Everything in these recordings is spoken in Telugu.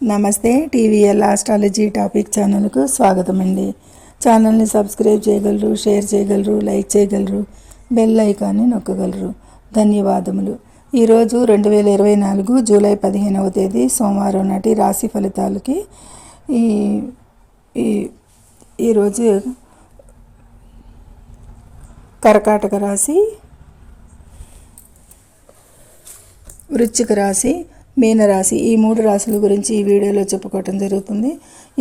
నమస్తే టీవీఎల్ ఆస్ట్రాలజీ టాపిక్ ఛానల్కు స్వాగతం అండి ఛానల్ని సబ్స్క్రైబ్ చేయగలరు షేర్ చేయగలరు లైక్ చేయగలరు బెల్ ఐకాన్ని నొక్కగలరు. ధన్యవాదములు. ఈరోజు రెండు వేల ఇరవై నాలుగు జూలై పదిహేనవ తేదీ సోమవారం నాటి రాశి ఫలితాలకి ఈ ఈ ఈరోజు కర్కాటక రాశి వృశ్చిక రాశి మీనరాశి. ఈ మూడు రాశుల గురించి ఈ వీడియోలో చెప్పుకోవటం జరుగుతుంది.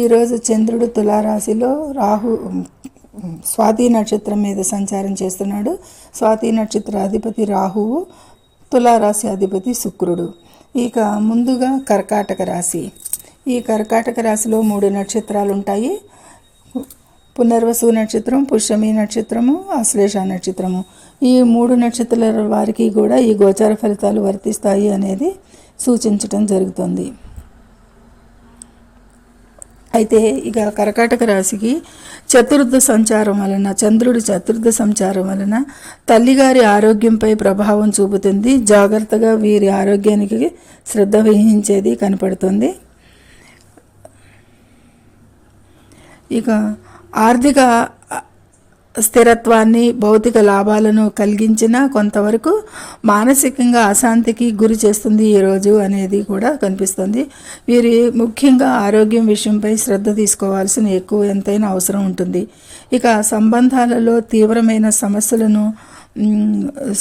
ఈరోజు చంద్రుడు తులారాశిలో రాహు స్వాతి నక్షత్రం మీద సంచారం చేస్తున్నాడు. స్వాతి నక్షత్ర అధిపతి రాహువు తులారాశి అధిపతి శుక్రుడు. ఇక ముందుగా కర్కాటక రాశి. ఈ కర్కాటక రాశిలో మూడు నక్షత్రాలు ఉంటాయి. పునర్వసు నక్షత్రం పుష్యమి నక్షత్రము ఆశ్లేష నక్షత్రము. ఈ మూడు నక్షత్రాల వారికి కూడా ఈ గోచార ఫలితాలు వర్తిస్తాయి అనేది సూచించటం జరుగుతుంది. అయితే ఇక కర్కాటక రాశికి చతుర్థ సంచారం వలన చంద్రుడి చతుర్థ సంచారం వలన తల్లిగారి ఆరోగ్యంపై ప్రభావం చూపుతుంది. జాగ్రత్తగా వీరి ఆరోగ్యానికి శ్రద్ధ వహించేది కనపడుతుంది. ఇక ఆర్థిక స్థిరత్వాన్ని భౌతిక లాభాలను కలిగించిన కొంతవరకు మానసికంగా అశాంతికి గురి చేస్తుంది ఈరోజు అనేది కూడా కనిపిస్తుంది. వీరి ముఖ్యంగా ఆరోగ్యం విషయంపై శ్రద్ధ తీసుకోవాల్సిన ఎక్కువ ఎంతైనా అవసరం ఉంటుంది. ఇక సంబంధాలలో తీవ్రమైన సమస్యలను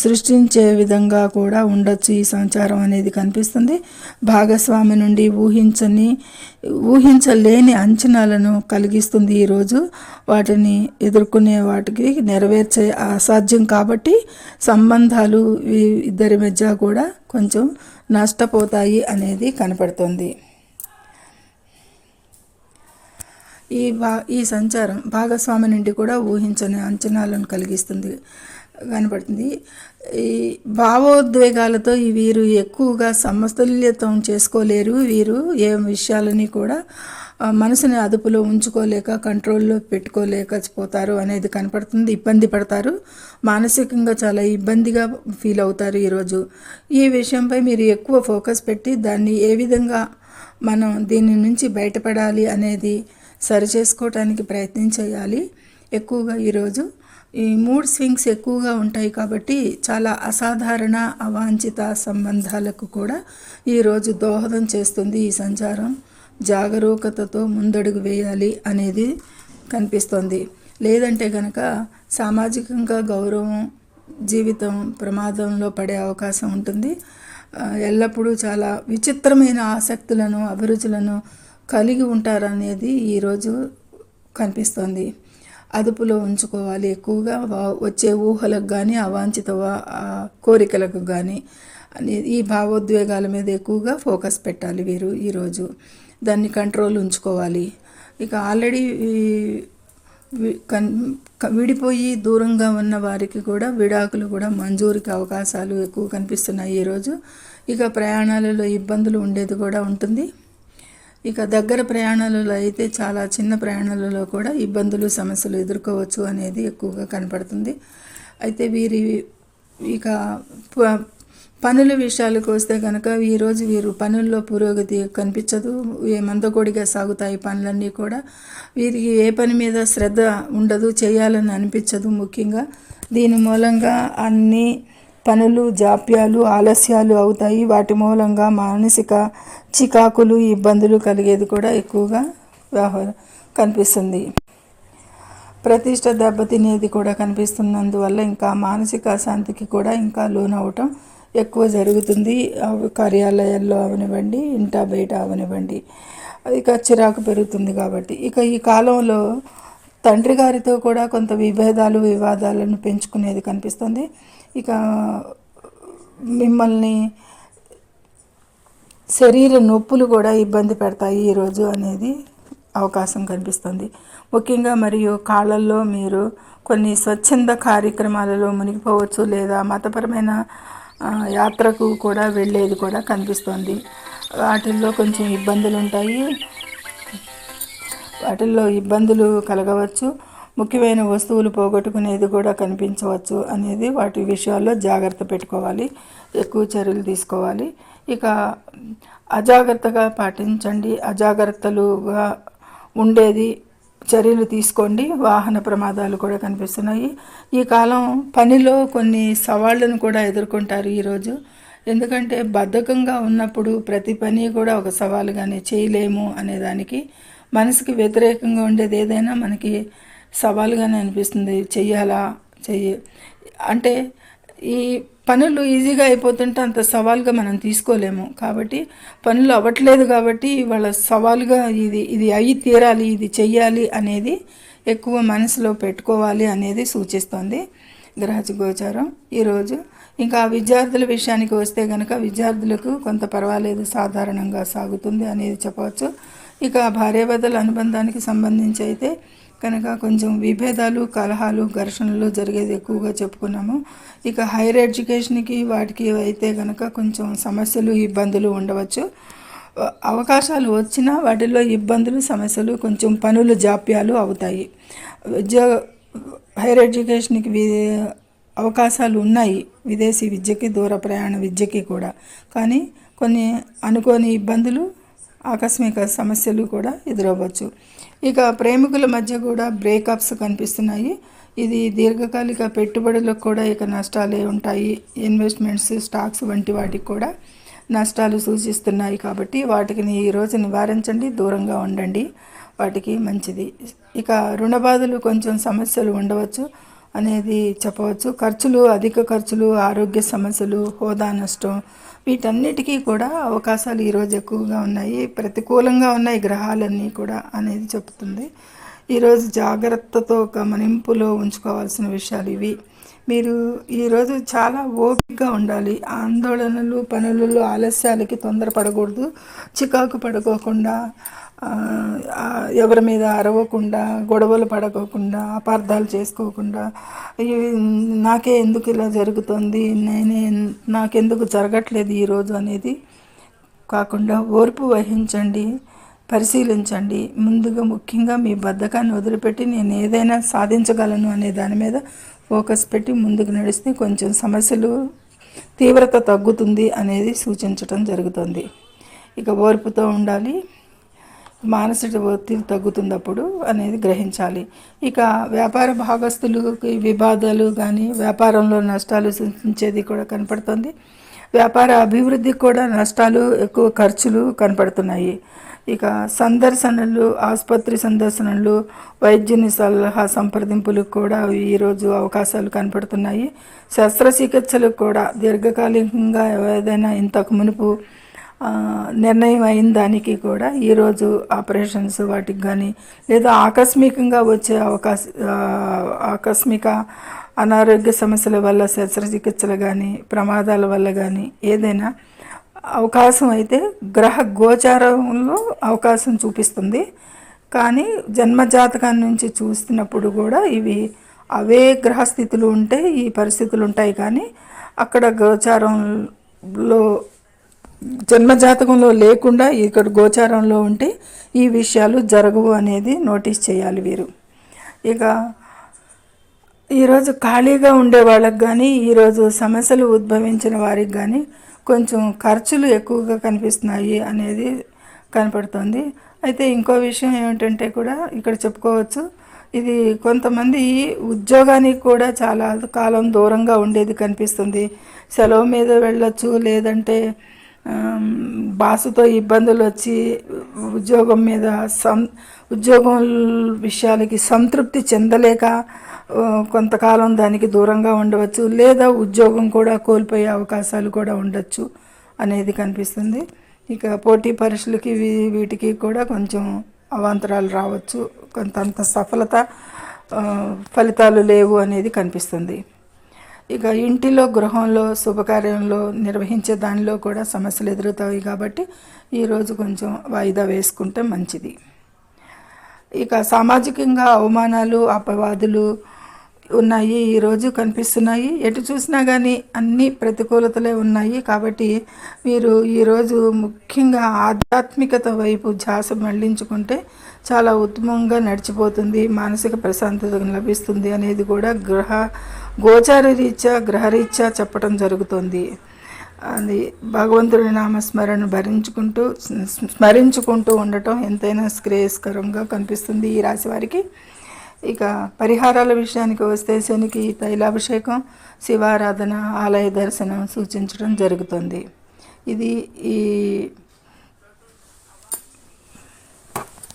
సృష్టించే విధంగా కూడా ఉండొచ్చు ఈ సంచారం అనేది కనిపిస్తుంది. భాగస్వామి నుండి ఊహించని ఊహించలేని అంచనాలను కలిగిస్తుంది ఈరోజు వాటిని ఎదుర్కొనే వాటికి నెరవేర్చే అసాధ్యం కాబట్టి సంబంధాలు ఇద్దరి మధ్య కూడా కొంచెం నష్టపోతాయి అనేది కనపడుతుంది. ఈ భా ఈ సంచారం భాగస్వామి నుండి కూడా ఊహించని అంచనాలను కలిగిస్తుంది. కనబడుతుంది ఈ భావోద్వేగాలతో వీరు ఎక్కువగా సమతుల్యతం చేసుకోలేరు. వీరు ఏ విషయాలని కూడా మనసుని అదుపులో ఉంచుకోలేక కంట్రోల్లో పెట్టుకోలేకపోతారు అనేది కనపడుతుంది. ఇబ్బంది పడతారు. మానసికంగా చాలా ఇబ్బందిగా ఫీల్ అవుతారు ఈరోజు. ఈ విషయంపై మీరు ఎక్కువ ఫోకస్ పెట్టి దాన్ని ఏ విధంగా మనం దీని నుంచి బయటపడాలి అనేది సరిచేసుకోవటానికి ప్రయత్నం చేయాలి. ఎక్కువగా ఈరోజు ఈ మూడ్ స్వింగ్స్ ఎక్కువగా ఉంటాయి కాబట్టి చాలా అసాధారణ అవాంఛిత సంబంధాలకు కూడా ఈరోజు దోహదం చేస్తుంది ఈ సంచారం. జాగరూకతతో ముందడుగు వేయాలి అనేది కనిపిస్తోంది. లేదంటే కనుక సామాజికంగా గౌరవం జీవితం ప్రమాదంలో పడే అవకాశం ఉంటుంది. ఎల్లప్పుడూ చాలా విచిత్రమైన ఆసక్తులను అభిరుచులను కలిగి ఉంటారనేది ఈరోజు కనిపిస్తోంది. అదుపులో ఉంచుకోవాలి. ఎక్కువగా వచ్చే ఊహలకు కానీ అవాంఛిత కోరికలకు కానీ ఈ భావోద్వేగాల మీద ఎక్కువగా ఫోకస్ పెట్టాలి వీరు ఈరోజు దాన్ని కంట్రోల్ ఉంచుకోవాలి. ఇక ఆల్రెడీ కన్ విడిపోయి దూరంగా ఉన్న వారికి కూడా విడాకులు కూడా మంజూరికి అవకాశాలు ఎక్కువ కనిపిస్తున్నాయి ఈరోజు ఇక ప్రయాణాలలో ఇబ్బందులు ఉండేది కూడా ఉంటుంది. ఇక దగ్గర ప్రయాణాలలో అయితే చాలా చిన్న ప్రయాణాలలో కూడా ఇబ్బందులు సమస్యలు ఎదుర్కోవచ్చు అనేది ఎక్కువగా కనపడుతుంది. అయితే వీరి ఇక పనుల విషయాలకు వస్తే కనుక ఈరోజు వీరు పనుల్లో పురోగతి కనిపించదు. ఏ మందకోడిగా సాగుతాయి పనులన్నీ కూడా. వీరికి ఏ పని మీద శ్రద్ధ ఉండదు చేయాలని అనిపించదు ముఖ్యంగా. దీని మూలంగా అన్నీ పనులు జాప్యాలు ఆలస్యాలు అవుతాయి. వాటి మూలంగా మానసిక చికాకులు ఇబ్బందులు కలిగేది కూడా ఎక్కువగా వ్యవహారం కనిపిస్తుంది. ప్రతిష్ట దెబ్బతినేది కూడా కనిపిస్తున్నందువల్ల ఇంకా మానసిక అశాంతికి కూడా ఇంకా లోనవటం ఎక్కువ జరుగుతుంది. కార్యాలయాల్లో అవనివ్వండి ఇంటా బయట అవనివ్వండి. ఇక చిరాకు పెరుగుతుంది కాబట్టి. ఇక ఈ కాలంలో తండ్రి గారితో కూడా కొంత విభేదాలు వివాదాలను పెంచుకునేది కనిపిస్తుంది. ఇక మిమ్మల్ని శరీర నొప్పులు కూడా ఇబ్బంది పెడతాయి ఈరోజు అనేది అవకాశం కనిపిస్తుంది. ముఖ్యంగా మరియు కాళ్ళల్లో మీరు కొన్ని స్వచ్ఛంద కార్యక్రమాలలో మునిగిపోవచ్చు లేదా మతపరమైన యాత్రకు కూడా వెళ్ళేది కూడా కనిపిస్తుంది. వాటిల్లో కొంచెం ఇబ్బందులు ఉంటాయి. వాటిల్లో ఇబ్బందులు కలగవచ్చు. ముఖ్యమైన వస్తువులు పోగొట్టుకునేది కూడా కనిపించవచ్చు అనేది వాటి విషయాల్లో జాగ్రత్త పెట్టుకోవాలి. ఎక్కువ చర్యలు తీసుకోవాలి. ఇక అజాగ్రత్తగా పాటించండి. అజాగ్రత్తలుగా ఉండేది చర్యలు తీసుకోండి. వాహన ప్రమాదాలు కూడా కనిపిస్తున్నాయి. ఈ కాలం పనిలో కొన్ని సవాళ్ళను కూడా ఎదుర్కొంటారు ఈరోజు ఎందుకంటే బద్ధకంగా ఉన్నప్పుడు ప్రతి పని కూడా ఒక సవాలుగానే చేయలేము అనేదానికి మనసుకి వ్యతిరేకంగా ఉండేది ఏదైనా మనకి సవాలుగానే అనిపిస్తుంది. చెయ్యాలా? చెయ్యి అంటే ఈ పనులు ఈజీగా అయిపోతుంటే అంత సవాల్గా మనం తీసుకోలేము. కాబట్టి పనులు అవ్వట్లేదు కాబట్టి వాళ్ళ సవాలుగా ఇది ఇది అయి తీరాలి ఇది చెయ్యాలి అనేది ఎక్కువ మనసులో పెట్టుకోవాలి అనేది సూచిస్తుంది గ్రహజ గోచారం. ఈరోజు ఇంకా విద్యార్థుల విషయానికి వస్తే కనుక విద్యార్థులకు కొంత పర్వాలేదు సాధారణంగా సాగుతుంది అనేది చెప్పవచ్చు. ఇక భార్యాభర్తల అనుబంధానికి సంబంధించి అయితే కనుక కొంచెం విభేదాలు కలహాలు ఘర్షణలు జరిగేది ఎక్కువగా చెప్పుకున్నాము. ఇక హైయర్ ఎడ్యుకేషన్కి వాటికి అయితే కనుక కొంచెం సమస్యలు ఇబ్బందులు ఉండవచ్చు. అవకాశాలు వచ్చినా వాటిల్లో ఇబ్బందులు సమస్యలు కొంచెం పనులు జాప్యాలు అవుతాయి. ఉద్యోగ హైయర్ ఎడ్యుకేషన్కి వి అవకాశాలు ఉన్నాయి. విదేశీ విద్యకి దూర ప్రయాణ విద్యకి కూడా. కానీ కొన్ని అనుకోని ఇబ్బందులు ఆకస్మిక సమస్యలు కూడా ఎదురవ్వచ్చు. ఇక ప్రేమికుల మధ్య కూడా బ్రేకప్స్ కనిపిస్తున్నాయి. ఇది దీర్ఘకాలిక పెట్టుబడులకు కూడా ఇక నష్టాలే ఉంటాయి. ఇన్వెస్ట్మెంట్స్ స్టాక్స్ వంటి వాటికి కూడా నష్టాలు సూచిస్తున్నాయి కాబట్టి వాటికి ఈరోజు నివారించండి దూరంగా ఉండండి. వాటికి మంచిది. ఇక రుణ బాధలు కొంచెం సమస్యలు ఉండవచ్చు. అనేది చెప్పవచ్చు. ఖర్చులు అధిక ఖర్చులు ఆరోగ్య సమస్యలు హోదా నష్టం వీటన్నిటికీ కూడా అవకాశాలు ఈరోజు ఎక్కువగా ఉన్నాయి. ప్రతికూలంగా ఉన్నాయి గ్రహాలన్నీ కూడా అనేది చెప్తుంది ఈరోజు జాగ్రత్తతో గమనింపులో ఉంచుకోవాల్సిన విషయాలు ఇవి. మీరు ఈరోజు చాలా ఓపికగా ఉండాలి. ఆందోళనలు పనులలో ఆలస్యాలకి తొందరపడకూడదు. చికాకు పడుకోకుండా ఎవరి మీద అరవకుండా గొడవలు పడకోకుండా అపార్థాలు చేసుకోకుండా నాకే ఎందుకు ఇలా జరుగుతుంది నేనే నాకెందుకు జరగట్లేదు ఈరోజు అనేది కాకుండా ఓర్పు వహించండి పరిశీలించండి. ముందుగా ముఖ్యంగా మీ బద్ధకాన్ని వదిలిపెట్టి నేను ఏదైనా సాధించగలను అనే దాని మీద ఫోకస్ పెట్టి ముందుకు నడిస్తే కొంచెం సమస్యలు తీవ్రత తగ్గుతుంది అనేది సూచించటం జరుగుతుంది. ఇక ఓర్పుతో ఉండాలి మానసిక ఒత్తిడి తగ్గుతుంది అప్పుడు అనేది గ్రహించాలి. ఇక వ్యాపార భాగస్తులకి వివాదాలు కానీ వ్యాపారంలో నష్టాలు సూచించేది కూడా కనపడుతుంది. వ్యాపార అభివృద్ధికి కూడా నష్టాలు ఎక్కువ ఖర్చులు కనపడుతున్నాయి. ఇక సందర్శనలు ఆసుపత్రి సందర్శనలు వైద్యుని సలహా సంప్రదింపులకు కూడా ఈరోజు అవకాశాలు కనపడుతున్నాయి. శస్త్రచికిత్సలకు కూడా దీర్ఘకాలికంగా ఏదైనా ఇంతకు మునుపు నిర్ణయం అయిన దానికి కూడా ఈరోజు ఆపరేషన్స్ వాటికి కానీ లేదా ఆకస్మికంగా వచ్చే అవకాశ ఆకస్మిక అనారోగ్య సమస్యల వల్ల శస్త్రచికిత్సలు కానీ ప్రమాదాల వల్ల కానీ ఏదైనా అవకాశం అయితే గ్రహ గోచారంలో అవకాశం చూపిస్తుంది. కానీ జన్మజాతకాన్ని నుంచి చూస్తున్నప్పుడు కూడా ఇవి అవే గ్రహస్థితులు ఉంటే ఈ పరిస్థితులు ఉంటాయి. కానీ అక్కడ గోచారంలో జన్మజాతకంలో లేకుండా ఇక్కడ గోచారంలో ఉంటే ఈ విషయాలు జరగవు అనేది నోటీస్ చేయాలి వీరు. ఇక ఈరోజు ఖాళీగా ఉండే వాళ్ళకి కానీ ఈరోజు సమస్యలు ఉద్భవించిన వారికి కానీ కొంచెం ఖర్చులు ఎక్కువగా కనిపిస్తున్నాయి అనేది కనపడుతుంది. అయితే ఇంకో విషయం ఏమిటంటే కూడా ఇక్కడ చెప్పుకోవచ్చు ఇది కొంతమంది ఉద్యోగానికి కూడా చాలా కాలం దూరంగా ఉండేది కనిపిస్తుంది. సెలవు మీద వెళ్ళొచ్చు లేదంటే బాసుతో ఇబ్బందులు వచ్చి ఉద్యోగం మీద సం ఉద్యోగం విషయాలకి సంతృప్తి చెందలేక కొంతకాలం దానికి దూరంగా ఉండవచ్చు లేదా ఉద్యోగం కూడా కోల్పోయే అవకాశాలు కూడా ఉండొచ్చు అనేది కనిపిస్తుంది. ఇక పోటీ పరీక్షలకి వీటికి కూడా కొంచెం అవాంతరాలు రావచ్చు కొంతంత సఫలత ఫలితాలు లేవు అనేది కనిపిస్తుంది. ఇక ఇంటిలో గృహంలో శుభకార్యంలో నిర్వహించే దానిలో కూడా సమస్యలు ఎదురవుతాయి కాబట్టి ఈరోజు కొంచెం వాయిదా వేసుకుంటే మంచిది. ఇక సామాజికంగా అవమానాలు అపవాదులు ఉన్నాయి ఈరోజు కనిపిస్తున్నాయి. ఎటు చూసినా కానీ అన్ని ప్రతికూలతలే ఉన్నాయి కాబట్టి మీరు ఈరోజు ముఖ్యంగా ఆధ్యాత్మికత వైపు ధ్యాస మళ్ళించుకుంటే చాలా ఉత్తమంగా నడిచిపోతుంది మానసిక ప్రశాంతత లభిస్తుంది అనేది కూడా గ్రహ గోచార రీత్యా గ్రహరీత్యా చెప్పడం జరుగుతుంది. అది భగవంతుడి నామస్మరణ భరించుకుంటూ స్మరించుకుంటూ ఉండటం ఎంతైనా శ్రేయస్కరంగా కనిపిస్తుంది ఈ రాశి వారికి. ఇక పరిహారాల విషయానికి వస్తే శనికి తైలాభిషేకం శివారాధన ఆలయ దర్శనం సూచించడం జరుగుతుంది. ఇది ఈ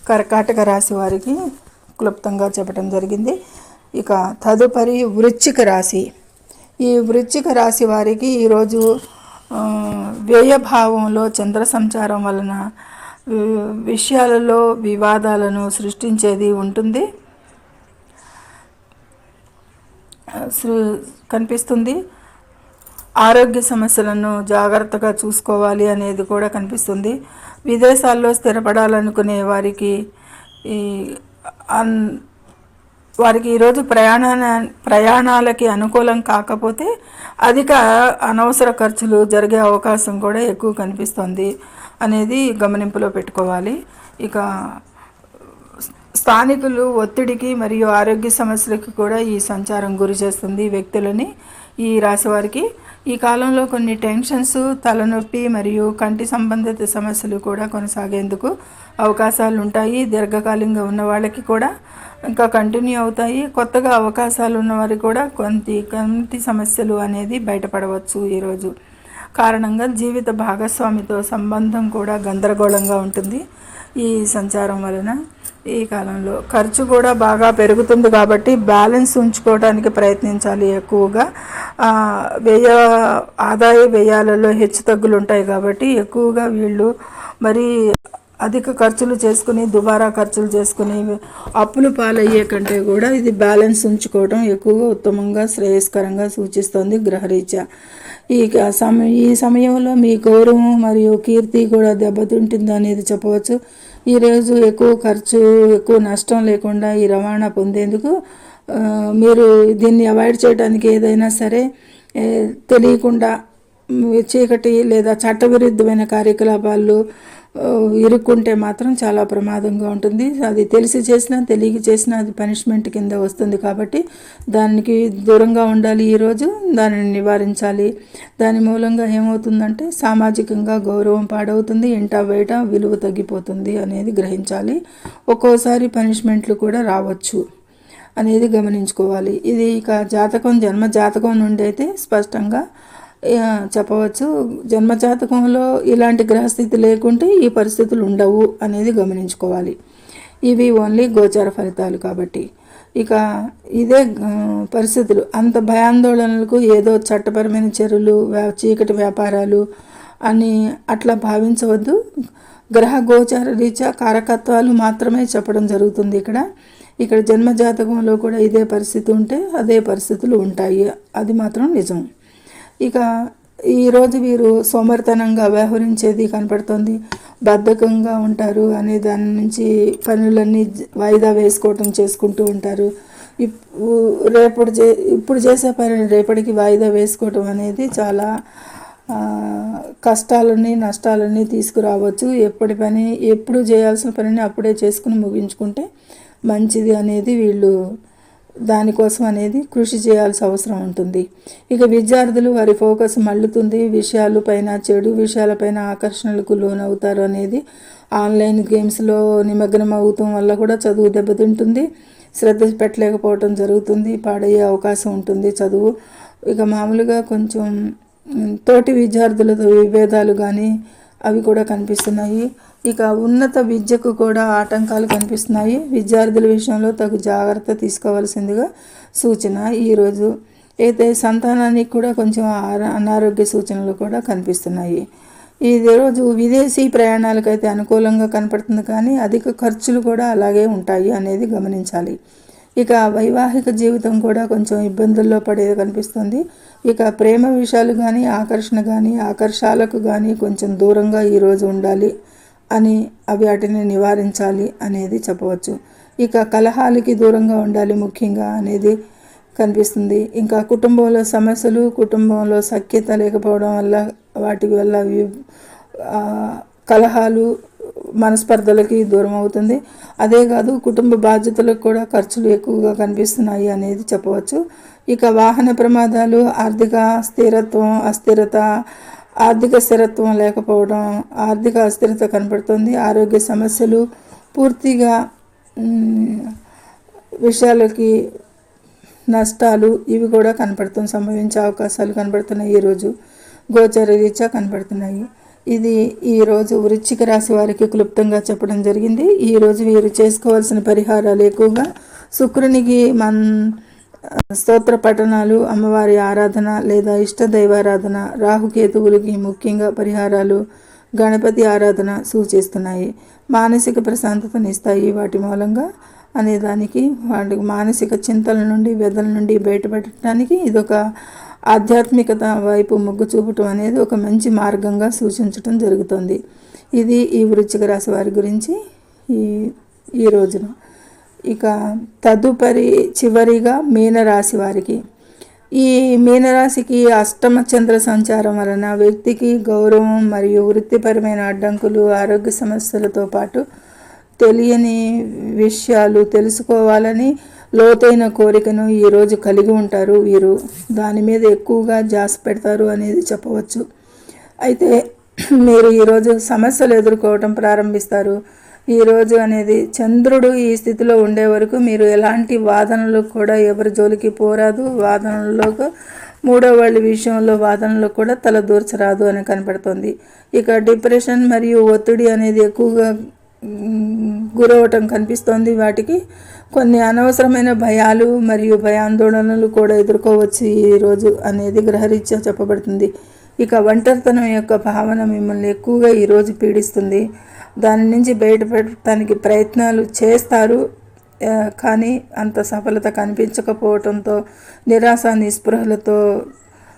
కర్కాటక రాశి వారికి క్లుప్తంగా చెప్పడం జరిగింది. ఇక తదుపరి వృశ్చిక రాశి. ఈ వృశ్చిక రాశి వారికి ఈరోజు వ్యయభావంలో చంద్ర సంచారం వలన వి- విషయాలలో వివాదాలను సృష్టించేది ఉంటుంది. సృ- కనిపిస్తుంది. ఆరోగ్య సమస్యలను జాగ్రత్తగా చూసుకోవాలి అనేది కూడా కనిపిస్తుంది. విదేశాల్లో స్థిరపడాలనుకునే వారికి ఈ అన్ వారికి ఈరోజు ప్రయాణ ప్రయాణాలకి అనుకూలం కాకపోతే అధిక అనవసర ఖర్చులు జరిగే అవకాశం కూడా ఎక్కువ కనిపిస్తుంది అనేది గమనింపులో పెట్టుకోవాలి. ఇక స్థానికులు ఒత్తిడికి మరియు ఆరోగ్య సమస్యలకు కూడా ఈ సంచారం గురి చేస్తుంది. వ్యక్తులని ఈ రాశి వారికి ఈ కాలంలో కొన్ని టెన్షన్స్ తలనొప్పి మరియు కంటి సంబంధిత సమస్యలు కూడా కొనసాగేందుకు అవకాశాలు ఉంటాయి దీర్ఘకాలంగా ఉన్న వాళ్ళకి కూడా ఇంకా కంటిన్యూ అవుతాయి. కొత్తగా అవకాశాలు ఉన్నవారు కూడా కొంత కంటి సమస్యలు అనేది బయటపడవచ్చు ఈరోజు కారణంగా జీవిత భాగస్వామితో సంబంధం కూడా గందరగోళంగా ఉంటుంది ఈ సంచారం వలన. ఈ కాలంలో. ఖర్చు కూడా బాగా పెరుగుతుంది కాబట్టి బ్యాలెన్స్ ఉంచుకోవడానికి ప్రయత్నించాలి ఎక్కువగా. వ్యయ ఆదాయ వ్యయాలలో హెచ్చు తగ్గులు ఉంటాయి కాబట్టి ఎక్కువగా వీళ్ళు మరి అధిక ఖర్చులు చేసుకుని దుబారా ఖర్చులు చేసుకుని అప్పులు పాలయ్యే కంటే కూడా ఇది బ్యాలెన్స్ ఉంచుకోవడం ఎక్కువగా ఉత్తమంగా శ్రేయస్కరంగా సూచిస్తుంది గ్రహరీత్యా. ఈ క- సమయ ఈ సమయంలో మీ గౌరవం మరియు కీర్తి కూడా దెబ్బతింటుంది అనేది చెప్పవచ్చు. ఈరోజు ఎక్కువ ఖర్చు ఎక్కువ నష్టం లేకుండా ఈ రవాణా పొందేందుకు మీరు దీన్ని అవాయిడ్ చేయడానికి ఏదైనా సరే తెలియకుండా చీకటి లేదా చట్టవిరుద్ధమైన కార్యకలాపాలు ఇరుక్కుంటే మాత్రం చాలా ప్రమాదంగా ఉంటుంది. అది తెలిసి చేసినా తెలియక చేసినా అది పనిష్మెంట్ కింద వస్తుంది కాబట్టి దానికి దూరంగా ఉండాలి ఈరోజు దానిని నివారించాలి. దాని మూలంగా ఏమవుతుందంటే సామాజికంగా గౌరవం పాడవుతుంది ఇంట బయట విలువ తగ్గిపోతుంది అనేది గ్రహించాలి. ఒక్కోసారి పనిష్మెంట్లు కూడా రావచ్చు అనేది గమనించుకోవాలి. ఇది ఇక జాతకం జన్మ జాతకం నుండి అయితే స్పష్టంగా చెప్పవచ్చు. జన్మజాతకంలో ఇలాంటి గ్రహస్థితి లేకుంటే ఈ పరిస్థితులు ఉండవు అనేది గమనించుకోవాలి. ఇవి ఓన్లీ గోచార ఫలితాలు కాబట్టి. ఇక ఇదే పరిస్థితులు. అంత భయాందోళనలకు ఏదో చట్టపరమైన చర్యలు వ్యా- చీకటి వ్యాపారాలు అని అట్లా భావించవద్దు. గ్రహ గోచార రీత్యా కారకత్వాలు మాత్రమే చెప్పడం జరుగుతుంది ఇక్కడ. ఇక్కడ జన్మ జాతకంలో కూడా ఇదే పరిస్థితి ఉంటే అదే పరిస్థితులు ఉంటాయి. అది మాత్రం నిజం. ఇక ఈరోజు వీరు సోమరితనంగా వ్యవహరించేది కనపడుతుంది. బద్ధకంగా ఉంటారు అనే దాని నుంచి పనులన్నీ వాయిదా వేసుకోవటం చేసుకుంటూ ఉంటారు. రేపటి చే ఇప్పుడు చేసే పని రేపటికి వాయిదా వేసుకోవటం అనేది చాలా కష్టాలని నష్టాలని తీసుకురావచ్చు. ఎప్పటి పని ఎప్పుడు చేయాల్సిన పనిని అప్పుడే చేసుకుని ముగించుకుంటే మంచిది అనేది వీళ్ళు దానికోసం అనేది కృషి చేయాల్సిన అవసరం ఉంటుంది. ఇక విద్యార్థులు వారి ఫోకస్ మళ్ళుతుంది విషయాలు పైన చెడు విషయాలపైన ఆకర్షణలకు లోనవుతారు అనేది ఆన్లైన్ గేమ్స్లో నిమగ్నం అవుతాం వల్ల కూడా చదువు దెబ్బతింటుంది. శ్రద్ధ పెట్టలేకపోవటం జరుగుతుంది పాడయ్యే అవకాశం ఉంటుంది చదువు. ఇక మామూలుగా కొంచెం తోటి విద్యార్థులతో విభేదాలు కానీ అవి కూడా కనిపిస్తున్నాయి. ఇక ఉన్నత విద్యకు కూడా ఆటంకాలు కనిపిస్తున్నాయి. విద్యార్థుల విషయంలో తగు జాగ్రత్త తీసుకోవాల్సిందిగా సూచన ఈరోజు అయితే సంతానానికి కూడా కొంచెం అనారోగ్య సూచనలు కూడా కనిపిస్తున్నాయి. ఈ రోజు విదేశీ ప్రయాణాలకైతే అనుకూలంగా కనపడుతుంది కానీ అధిక ఖర్చులు కూడా అలాగే ఉంటాయి అనేది గమనించాలి. ఇక వైవాహిక జీవితం కూడా కొంచెం ఇబ్బందుల్లో పడేది కనిపిస్తుంది. ఇక ప్రేమ విషయాలు కానీ ఆకర్షణ కానీ ఆకర్షాలకు కానీ కొంచెం దూరంగా ఈరోజు ఉండాలి. అని అవి వాటిని నివారించాలి అనేది చెప్పవచ్చు. ఇక కలహాలకి దూరంగా ఉండాలి ముఖ్యంగా అనేది కనిపిస్తుంది. ఇంకా కుటుంబంలో సమస్యలు కుటుంబంలో సఖ్యత లేకపోవడం వల్ల వాటి వల్ల కలహాలు మనస్పర్ధలకి దూరం అవుతుంది. అదే కాదు కుటుంబ బాధ్యతలకు కూడా ఖర్చులు ఎక్కువగా కనిపిస్తున్నాయి అనేది చెప్పవచ్చు. ఇక వాహన ప్రమాదాలు ఆర్థిక స్థిరత్వం అస్థిరత ఆర్థిక స్థిరత్వం లేకపోవడం ఆర్థిక అస్థిరత కనపడుతుంది. ఆరోగ్య సమస్యలు పూర్తిగా విషయాలకి నష్టాలు ఇవి కూడా కనపడుతుంది. సంభవించే అవకాశాలు కనపడుతున్నాయి. ఈరోజు గోచర రీత్యా కనపడుతున్నాయి. ఇది ఈరోజు వృశ్చిక రాశి వారికి క్లుప్తంగా చెప్పడం జరిగింది. ఈరోజు వీరు చేసుకోవాల్సిన పరిహారాలు ఎక్కువగా శుక్రునికి మన్ స్తోత్ర పఠనాలు అమ్మవారి ఆరాధన లేదా ఇష్ట దైవారాధన రాహుకేతువులకి ముఖ్యంగా పరిహారాలు గణపతి ఆరాధన సూచిస్తున్నాయి. మానసిక ప్రశాంతతనిస్తాయి వాటి మూలంగా. అనే దానికి వాటికి మానసిక చింతల నుండి వ్యధల నుండి బయటపడటానికి ఇదొక ఆధ్యాత్మికత వైపు మొగ్గు చూపటం అనేది ఒక మంచి మార్గంగా సూచించటం జరుగుతుంది. ఇది ఈ వృచ్చిక రాశి వారి గురించి ఈ ఈ రోజున. ఇక తదుపరి చివరిగా మీనరాశి వారికి. ఈ మీనరాశికి అష్టమ చంద్ర సంచారం వలన వ్యక్తికి గౌరవం మరియు వృత్తిపరమైన అడ్డంకులు ఆరోగ్య సమస్యలతో పాటు తెలియని విషయాలు తెలుసుకోవాలని లోతైన కోరికను ఈరోజు కలిగి ఉంటారు వీరు. దాని మీద ఎక్కువగా జాస్ పెడతారు అనేది చెప్పవచ్చు. అయితే మీరు ఈరోజు సమస్యలు ఎదుర్కోవటం ప్రారంభిస్తారు. ఈరోజు అనేది చంద్రుడు ఈ స్థితిలో ఉండే వరకు మీరు ఎలాంటి వాదనలు కూడా ఎవరి జోలికి పోరాదు. వాదనలకు మూడో వాళ్ళ విషయంలో వాదనలో కూడా తల దూర్చరాదు అని కనపడుతుంది. ఇక డిప్రెషన్ మరియు ఒత్తిడి అనేది ఎక్కువగా గురవటం కనిపిస్తోంది. వాటికి కొన్ని అనవసరమైన భయాలు మరియు భయాందోళనలు కూడా ఎదుర్కోవచ్చు ఈరోజు అనేది గ్రహరీత్యా చెప్పబడుతుంది. ఇక ఒంటరితనం యొక్క భావన మిమ్మల్ని ఎక్కువగా ఈరోజు పీడిస్తుంది. దాని నుంచి బయటపడటానికి ప్రయత్నాలు చేస్తారు. కానీ అంత సఫలత కనిపించకపోవడంతో నిరాశ నిస్పృహలతో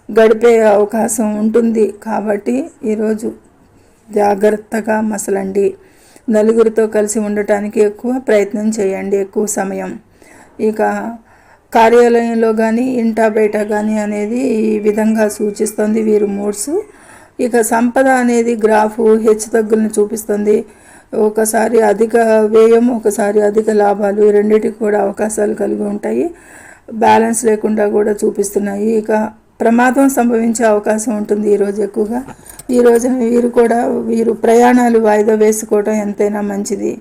గడిపే అవకాశం ఉంటుంది. కాబట్టి ఈరోజు జాగ్రత్తగా మసలండి. నలుగురితో కలిసి ఉండటానికి ఎక్కువ ప్రయత్నం చేయండి. ఎక్కువ సమయం. ఇక కార్యాలయంలో కానీ ఇంటా బయట కానీ అనేది ఈ విధంగా సూచిస్తుంది. వీరు మూడ్స్ ఇక సంపద అనేది గ్రాఫు హెచ్చుతగ్గులను చూపిస్తుంది. ఒకసారి అధిక వ్యయం ఒకసారి అధిక లాభాలు రెండింటికి కూడా అవకాశాలు కలిగి ఉంటాయి. బ్యాలెన్స్ లేకుండా కూడా చూపిస్తున్నాయి. ఇక ప్రమాదం సంభవించే అవకాశం ఉంటుంది ఈరోజు ఎక్కువగా. ఈ రోజున వీరు కూడా వీరు ప్రయాణాలు వాయిదా వేసుకోవడం ఎంతైనా మంచిది.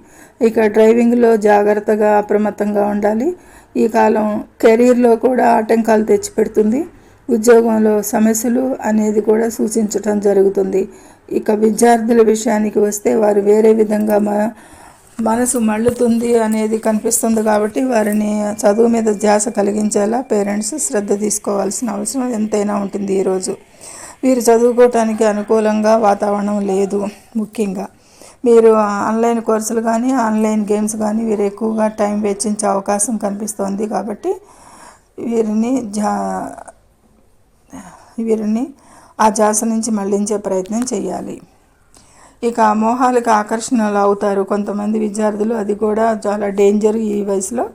ఇక డ్రైవింగ్లో జాగ్రత్తగా అప్రమత్తంగా ఉండాలి. ఈ కాలం కెరీర్లో కూడా ఆటంకాలు తెచ్చిపెడుతుంది. ఉద్యోగంలో సమస్యలు అనేది కూడా సూచించటం జరుగుతుంది. ఇక విద్యార్థుల విషయానికి వస్తే వారు వేరే విధంగా మ మనసు మళ్ళుతుంది అనేది కనిపిస్తుంది కాబట్టి వారిని చదువు మీద ధ్యాస కలిగించేలా పేరెంట్స్ శ్రద్ధ తీసుకోవాల్సిన అవసరం ఎంతైనా ఉంటుంది ఈరోజు. వీరు చదువుకోవటానికి అనుకూలంగా వాతావరణం లేదు ముఖ్యంగా. మీరు ఆన్లైన్ కోర్సులు కానీ ఆన్లైన్ గేమ్స్ కానీ వీరు ఎక్కువగా టైం వెచ్చించే అవకాశం కనిపిస్తోంది కాబట్టి వీరిని జా వీరిని ఆ జాస నుంచి మళ్ళించే ప్రయత్నం చేయాలి. ఇక మోహాలకు ఆకర్షణలు అవుతారు. కొంతమంది విద్యార్థులు అది కూడా చాలా డేంజర్ ఈ వయసులో.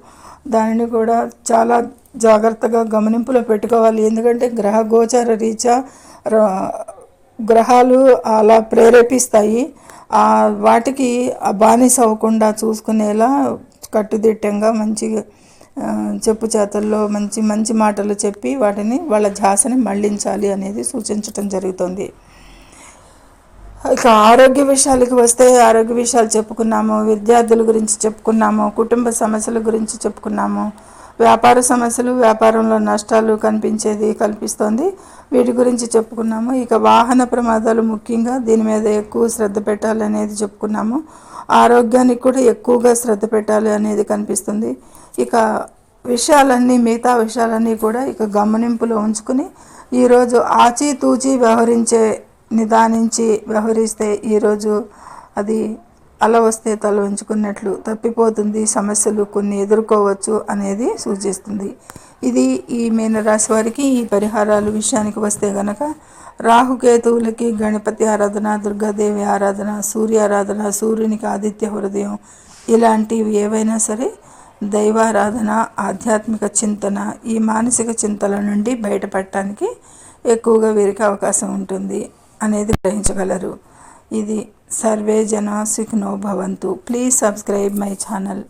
దానిని కూడా చాలా జాగ్రత్తగా గమనింపులో పెట్టుకోవాలి. ఎందుకంటే గ్రహ గోచార రీత్యా ర- గ్రహాలు అలా ప్రేరేపిస్తాయి. వాటికి బానిస అవ్వకుండా చూసుకునేలా కట్టుదిట్టంగా మంచిగా చెప్పు చేతల్లో మంచి మంచి మాటలు చెప్పి వాటిని వాళ్ళ ధ్యాసని మళ్ళించాలి అనేది సూచించటం జరుగుతుంది. ఇక ఆరోగ్య విషయాలకు వస్తే ఆరోగ్య విషయాలు చెప్పుకున్నాము విద్యార్థుల గురించి చెప్పుకున్నాము కుటుంబ సమస్యల గురించి చెప్పుకున్నాము వ్యాపార సమస్యలు వ్యాపారంలో నష్టాలు కనిపించేది కల్పిస్తోంది వీటి గురించి చెప్పుకున్నాము. ఇక వాహన ప్రమాదాలు ముఖ్యంగా దీని మీద ఎక్కువ శ్రద్ధ పెట్టాలి అనేది చెప్పుకున్నాము. ఆరోగ్యానికి కూడా ఎక్కువగా శ్రద్ధ పెట్టాలి అనేది కనిపిస్తుంది. ఇక విషయాలన్నీ మిగతా విషయాలన్నీ కూడా ఇక గమనింపులో ఉంచుకుని ఈరోజు ఆచితూచి వ్యవహరించే నిదానించి వ్యవహరిస్తే ఈరోజు అది అల వస్తే తల ఉంచుకున్నట్లు తప్పిపోతుంది సమస్యలు కొన్ని ఎదుర్కోవచ్చు అనేది సూచిస్తుంది. ఇది ఈ మీనరాశి వారికి ఈ పరిహారాలు విషయానికి వస్తే గనక రాహుకేతువులకి గణపతి ఆరాధన దుర్గాదేవి ఆరాధన సూర్య ఆరాధన సూర్యునికి ఆదిత్య హృదయం ఇలాంటివి ఏవైనా సరే దైవారాధన ఆధ్యాత్మిక చింతన ఈ మానసిక చింతల నుండి బయటపడటానికి ఎక్కువగా వీరికి అవకాశం ఉంటుంది అనేది గ్రహించగలరు. ఇది సర్వే జన సుఖినో భవంతు. Please subscribe my channel